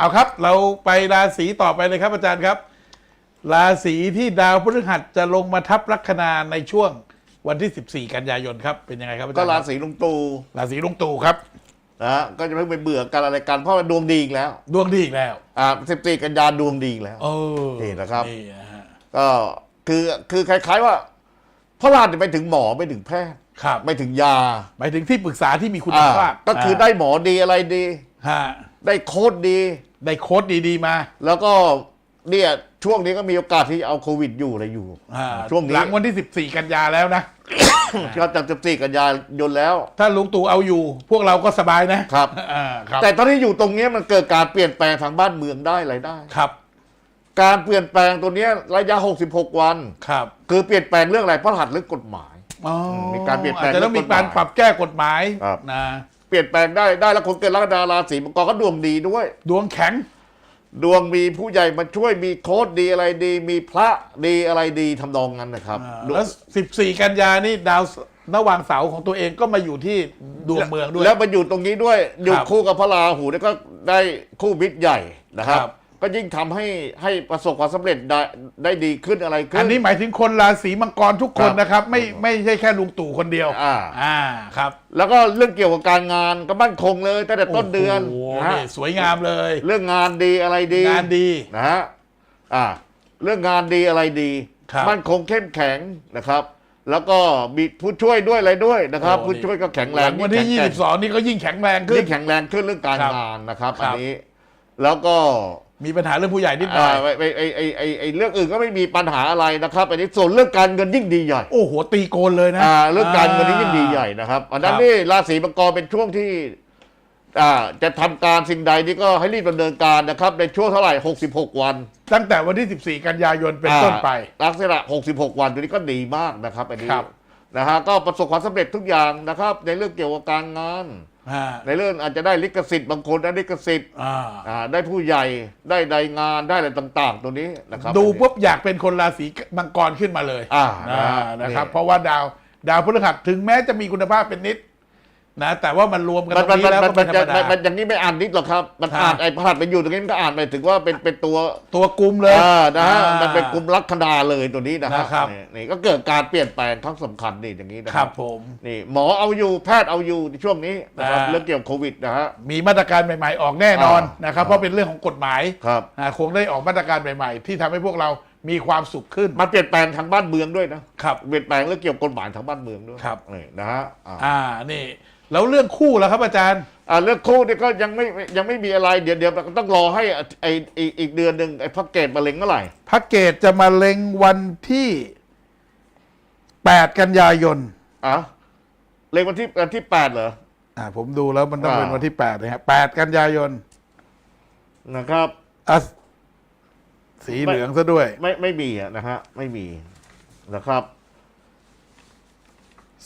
เอาครับ เราไปราศีต่อไปเลยครับอาจารย์ครับ ราศีที่ดาวพฤหัสจะลงมาทับลัคนาในช่วงวันที่ 14 กันยายนครับเป็นยังไงครับอาจารก็ย์ราครับศีลุงตู่ราศีลุงตู่ครับนะฮะก็จะไม่ไปเบื่อกันอะไรกันเพราะว่าดวงดีอีกแล้ว ดวงดีอีกแล้ว อ่าสิบสี่กันยาดวงดีอีกแล้วเออนี่นะครับนี่นะฮะก็คือคือคล้าย ๆว่าพระราชไปถึงหมอไม่ถึงแพทย์ครับไม่ถึงยาหมายถึงที่ปรึกษาที่มีคุณอ่าภาพ ก็คือได้หมอดีอะไรดีฮะได้โค้ดดี ได้โค้ดดีๆมา แล้วก็เนี่ยช่วงนี้ก็มีโอกาสที่เอาโควิดอยู่อะไรอยู่ อ่าช่วงนี้ หลังวันที่ 14 กันยาแล้วนะ ก็จากสิบสี่กันยายนแล้ว ถ้าลุงตู่เอาอยู่ พวกเราก็สบายนะครับ อ่าครับแต่ตอนที่อยู่ตรงเนี้ยมันเกิดการเปลี่ยนแปลงทางบ้านเมืองได้อะไรได้ ครับการเปลี่ยนแปลงตัวเนี้ยระยะ 66 วัน ครับคือเปลี่ยนแปลงเรื่องอะไรเพราะหัดเรื่องกฎหมาย อ๋อมีการเปลี่ยนแปลงอาจจะต้องมีการเรื่องกฎหมายปรับแก้กฎหมายครับ นะ เปลี่ยนแปลงได้ได้แล้วคนเกิดลัคนาราศีมังกรก็ดวงดีด้วย ดวงแข็ง ดวงมีผู้ใหญ่มาช่วยมีโค้ดดีอะไรดี มีพระดีอะไรดีทำนองนั้นนะครับอ่าดวงแล้ว 14 กันยานี่ดาวระหว่างเสาของตัวเองก็มาอยู่ที่ดวงเมืองด้วย แล้วมาอยู่ตรงนี้ด้วยอยู่ครับคู่กับพระราหูแล้วก็ได้คู่มิตรใหญ่นะครับ ครับ ก็ยิ่งทำให้ให้ประสบความสำเร็จได้ได้ดีขึ้นอะไรขึ้น อันนี้หมายถึงคนราศีมังกรทุกคนครับนะครับ ไม่ไม่ใช่แค่ลุงตู่คนเดียวอ่า อ่าครับแล้วก็เรื่องเกี่ยวกับการงานก็มั่นคงเลยตั้งแต่ต้นเดือนโอ้โหนะฮะนี่สวยงามเลย เรื่องงานดีอะไรดีงานดี นะฮะอ่าเรื่องงานดีอะไรดี ครับ มั่นคงเข้มแข็งนะครับ แล้วก็มีผู้ช่วยด้วยอะไรด้วยนะครับโอ้ผู้ช่วยก็แข็งแรงหลัวันที่ยิ่งแข็งแกร่ง 22 นี่ก็ยิ่งแข็งแรงขึ้ยิ่นงแข็งแรงขึ้นเรื่องการครับงานนะครับครัอันบนี้ แล้วก็ มีปัญหาเรื่องผู้ใหญ่นิดหน่อ่าอยไอ้ไอ้ไอ้ไอ้ไอ้เรื่องอื่นก็ไม่มีปัญหาอะไรนะครับอันนี้ส่วนเรื่องการเงินยิ่งดีใหญ่โอ้โหตีโกนเลยนะอ่าเรื่องการเงินนี่ยิ่งดีใหญ่นะครับอันนั้นครับนี่ราศีมังกรเป็นช่วงที่อ่าจะทำการสิ่งใดนี่ก็ให้รีบดำเนินการนะครับ ในช่วงเท่าไหร่ 66 วัน ตั้งแต่วันที่ 14 กันยายนเป็นต้นไปอ่าลักษณะ 66 วันตัวนี้ก็ดีมากนะครับอันนี้ครับ นะฮะก็ประสบความสำเร็จทุกอย่างนะครับ ในเรื่องเกี่ยวกับการงานอ่าในเรื่องอาจจะได้ลิขสิทธิ์บางคนได้ลิขสิทธิ์อ่าอ่าได้ผู้ใหญ่ได้ใดงานได้อะไรต่าง ๆ ตัวนี้นะครับดูปุ๊บอยากเป็นคนราศีมังกรขึ้นมาเลยอ่าอ่านะนะครับนี่เพราะว่าดาวดาวพฤหัสถึงแม้จะมีคุณภาพเป็นนิด นะแต่ว่ามันรวมกันมันตรมันงนี้แล้วมัก็นเป็มันนธรจะรมดา มันอย่างนี้ไม่อ่านนิดหรอกครับ มันครับอ่านไอ้พระหัสไปอยู่ตรงนี้มันก็อ่านไปถึงว่าเป็นเป็นตัวตัวกลุ่มเลยอ่านะฮะอ่ามันเป็นกลุ่มลัคนาเลยตัวนี้นะฮะนะครับนี่นี่ก็เกิดการเปลี่ยนแปลงครั้งสำคัญนี่อย่างนี้นะคครัรับบผมนี่หมอเอาอยู่แพทย์เอาอยู่ในช่วงนี้นะครับอ่าเรื่องเกี่ยวกับโควิดนะฮะมีมาตรการใหม่ ๆ ออกแน่นอนอ่านนะครับอ่าเพราะเป็นเรื่องของกฎหมายครับอ่าคงได้ออกมาตรการใหม่ ๆ ที่ทำให้พวกเรามีความสุขขึ้น มันเปลี่ยนแปลงทางบ้านเมืองด้วยนะครับเปลี่ยนแปลงเรื่องเกี่ยวกับกฎหมายทางบ้านเมืองด้วยครับนี่นะฮะอ่าอ่านี่ แล้วเรื่องคู่แล้วครับอาจารย์ อ่าเรื่องคู่นี่ก็ยังไม่ยังไม่มีอะไรเดี๋ยวเดี๋ยวต้องรอให้ไอไอ้อีกเดือนหนึ่งไอ้พักเกตมะเร็งเมื่อไหร่พักเกตจะมาเล็งวันที่ 8 กันยายนอะเล็งวันที่วันที่แปดเหรอ อ่าผมดูแล้วมันต้องอ่า เป็นวันที่8นะฮะ8กันยายนนะครับ อะสีเหลืองซะด้วย ไม่ไม่มีอะนะฮะไม่มีนะครับ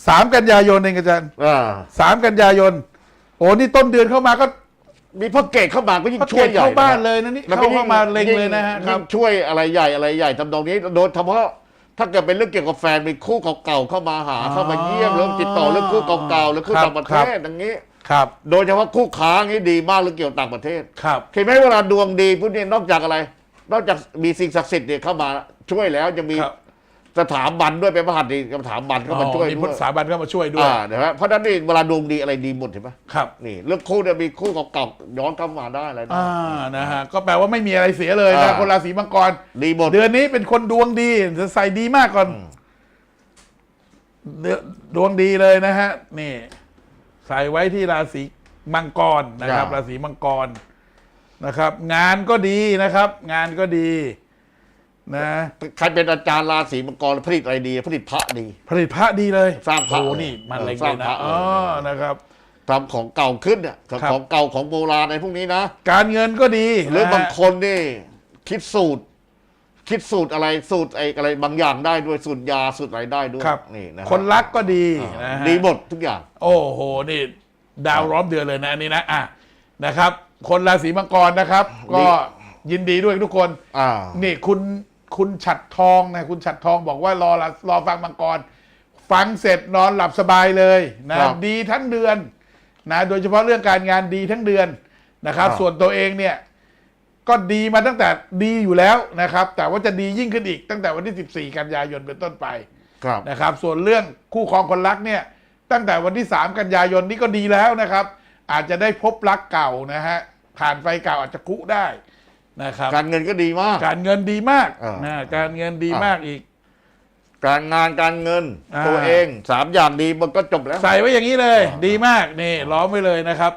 3กันยายนเองอาจารย์อ่า3กันยายน โอ้นี่ต้นเดือนเข้ามาก็มีพักเกตเข้ามาก็ยิ่งพักช่เกวยตใหญ่เข้าบ้านะเลยนะนี่มันเข้าก็ยิ่งเข้ามาเล็งเลยนะฮะคยิ่รับงช่วยอะไรใหญ่อะไรใหญ่ทำตรงนี้โดยเฉพาะถ้าเกิดเป็นเรื่องเกี่ยวกับแฟนมีคู่เก่าๆเข้ามาหาอ๋อเข้ามาเยี่ยมเรื่องติดต่อเรื่องคู่เก่าๆหรือคู่ครับต่างประเทครับศอย่างนี้ครับ โดยเฉพาะคู่ค้างี้ดีมากเรื่องเกี่ยวกับต่างประเทศครับเห็นไหมเวลาดวงดีพวกนี้นอกจากอะไร นอกจากมีสิ่งศักดิ์สิทธิ์เนี่ยเข้ามาช่วยแล้วยังมีครับ สถาบันด้วยเป็นพระหัตถ์ดีสถาบันเข้ามาช่วยอ๋อมีด้พุวทธยสถาบันเข้ามาช่วยด้วยอ่าเห็นไหมเพราะฉะนั้นนี่เวลาดวงดีอะไรดีหมดเห็นไหมครับนี่เรื่องคู่เนี่ยมีคู่เก่าๆย้อนเข้ามาได้อะไรได้อ่านะฮะก็แปลว่าไม่มีอะไรเสียเลยนะอ่าคนราศีมังกรดีหมดเดือนนี้เป็นคนดวงดีจะใส่ดีมากก่อนเดือนดวงดีเลยนะฮะนี่ใส่ไว้ที่ราศีมังกรนะครับ ราศีมังกรนะครับ งานก็ดีนะครับ งานก็ดี นะใครเป็นอาจารย์ราศีมังกรผลิตอะไรดี ผลิตพระดี ผลิตพระดีเลยสร้างพระโอ้เลยนี่มันเออเล็งสเลร้างยนะพระอ๋อเลยนะครับทำของเก่าขึ้นเนี่ยครับของเก่าของโบราณในพวกนี้นะ การเงินก็ดี หรือะฮะบางคนนี่ คิดสูตร คิดสูตรอะไรสูตรไอ้อะไรบางอย่างได้ด้วยสูตรยาสูตรอะไรได้ด้วยครับนี่นะคนรักก็ดีอ่านะฮะดีหมดทุกอย่าง โอ้โหนี่ ดาวร้อมเดือนเลยนะอันนี้นะอะนะครับ คนราศีมังกรนะครับ ก็ยินดีด้วยทุกคนอ่านี่คุณ คุณฉัดทองนะคุณฉัดทองบอกว่ารอละรอฟังมังกร ฟังเสร็จนอนหลับสบายเลยนะครับ ดีทั้งเดือนนะโดยเฉพาะเรื่องการงานดีทั้งเดือนนะครับครับ ส่วนตัวเองเนี่ยก็ดีมาตั้งแต่ดีอยู่แล้วนะครับ แต่ว่าจะดียิ่งขึ้นอีกตั้งแต่วันที่ 14 กันยายนเป็นต้นไปครับนะครับ ส่วนเรื่องคู่ครองคนรักเนี่ย ตั้งแต่วันที่ 3 กันยายนนี้ก็ดีแล้วนะครับ อาจจะได้พบรักเก่านะฮะผ่านไฟเก่าอาจจะคุได้ นะครับ การเงินก็ดีมาก การเงินดีมากอ่านนะการเงินดีอ่าม มากอีก การงานการเงิน อ่า ตัวเองสามอย่างดีมันก็จบแล้ว ใส่ไว้อย่างนี้เลยอ่าดีมากนี่ล้อมไว้เลยนะครับ